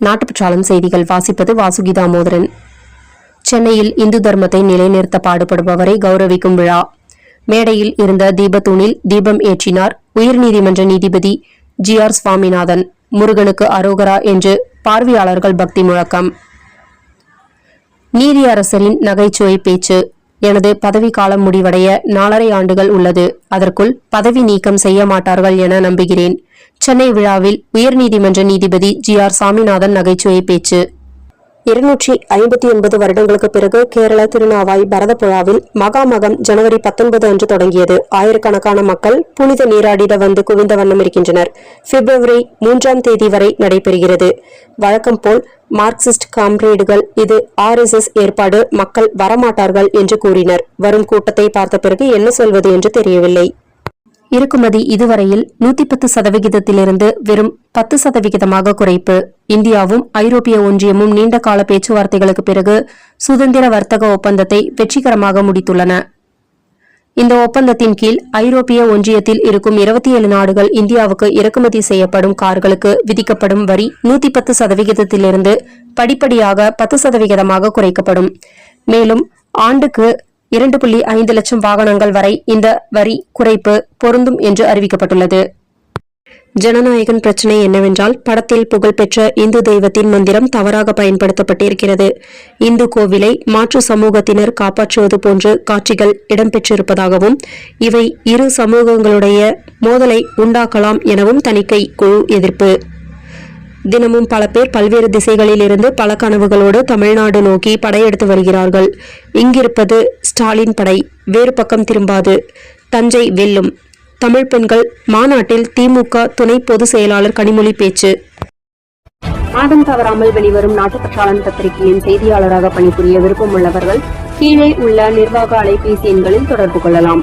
நாட்டுப்பற்றாளன் செய்திகள் வாசிப்பது வாசுகி தாமோதரன் சென்னையில் இந்து தர்மத்தை நிலைநிறுத்த பாடுபடுபவரை கௌரவிக்கும் விழா. மேடையில் இருந்த தீபத்தூணில் தீபம் ஏற்றினார் உயர்நீதிமன்ற நீதிபதி ஜி ஆர் சுவாமிநாதன். முருகனுக்கு அரோகரா என்று பார்வையாளர்கள் பக்தி முழக்கம். நீதியரசரின் நகைச்சுவை பேச்சு. எனது பதவி காலம் முடிவடைய நாலரை ஆண்டுகள் உள்ளது. அதற்குள் பதவி நீக்கம் செய்ய மாட்டார்கள் என நம்புகிறேன். சென்னை விழாவில் உயர்நீதிமன்ற நீதிபதி ஜி ஆர் சாமிநாதன் நகைச்சுவை பேச்சு. இருநூற்றி ஐம்பத்தி ஒன்பது வருடங்களுக்கு பிறகு கேரள திருநாவாய் பரதப்புழாவில் மகாமகம் ஜனவரி பத்தொன்பது அன்று தொடங்கியது. ஆயிரக்கணக்கான மக்கள் புனித நீராடிட வந்து குவிந்த வண்ணம் இருக்கின்றனர். பிப்ரவரி மூன்றாம் தேதி வரை நடைபெறுகிறது. வழக்கம் போல் மார்க்சிஸ்ட் காம்ரேடுகள் இது ஆர்எஸ்எஸ் ஏற்பாடு மக்கள் வரமாட்டார்கள் என்று கூறினர். வரும் கூட்டத்தை பார்த்த பிறகு என்ன சொல்வது என்று தெரியவில்லை. இறக்குமதி இதுவரையில் நூத்தி பத்து சதவிகிதத்திலிருந்து வெறும் பத்து சதவிகிதமாக குறைப்பு. இந்தியாவும் ஐரோப்பிய ஒன்றியமும் நீண்ட கால பேச்சுவார்த்தைகளுக்கு பிறகு சுதந்திர வர்த்தக ஒப்பந்தத்தை வெற்றிகரமாக முடித்துள்ளன. இந்த ஒப்பந்தத்தின் கீழ் ஐரோப்பிய ஒன்றியத்தில் இருக்கும் இருபத்தி ஏழு நாடுகள் இந்தியாவுக்கு இறக்குமதி செய்யப்படும் கார்களுக்கு விதிக்கப்படும் வரி நூத்தி பத்து சதவிகிதத்திலிருந்து படிப்படியாக பத்து சதவிகிதமாக குறைக்கப்படும். மேலும் ஆண்டுக்கு இரண்டு புள்ளி ஐந்து லட்சம் வாகனங்கள் வரை இந்த வரி குறைப்பு பொருந்தும் என்று அறிவிக்கப்பட்டுள்ளது. ஜனநாயகன் பிரச்சனை என்னவென்றால் படத்தில் புகழ்பெற்ற இந்து தெய்வத்தின் மந்திரம் தவறாக பயன்படுத்தப்பட்டிருக்கிறது. இந்து கோவிலை மாற்று சமூகத்தினர் காப்பாற்றுவது போன்று காட்சிகள் இடம்பெற்றிருப்பதாகவும் இவை இரு சமூகங்களுடைய மோதலை உண்டாக்கலாம் எனவும் தணிக்கை குழு எதிர்ப்பு. தினமும் பல பேர் பல்வேறு திசைகளில் இருந்து பல கனவுகளோடு தமிழ்நாடு நோக்கி படையெடுத்து வருகிறார்கள். இங்கிருப்பது ஸ்டாலின் படை. வேறு பக்கம் திரும்பாது. தஞ்சை வெல்லும். தமிழ் பெண்கள் மாநாட்டில் திமுக துணை பொதுச் செயலாளர் கனிமொழி பேச்சு. மாதம் தவறாமல் வெளிவரும் நாட்டுப்பற்றாளன் பத்திரிகையின் செய்தியாளராக பணிபுரிய விருப்பமுள்ளவர்கள் கீழே உள்ள நிர்வாக அலைபேசி எண்களில் தொடர்பு கொள்ளலாம்.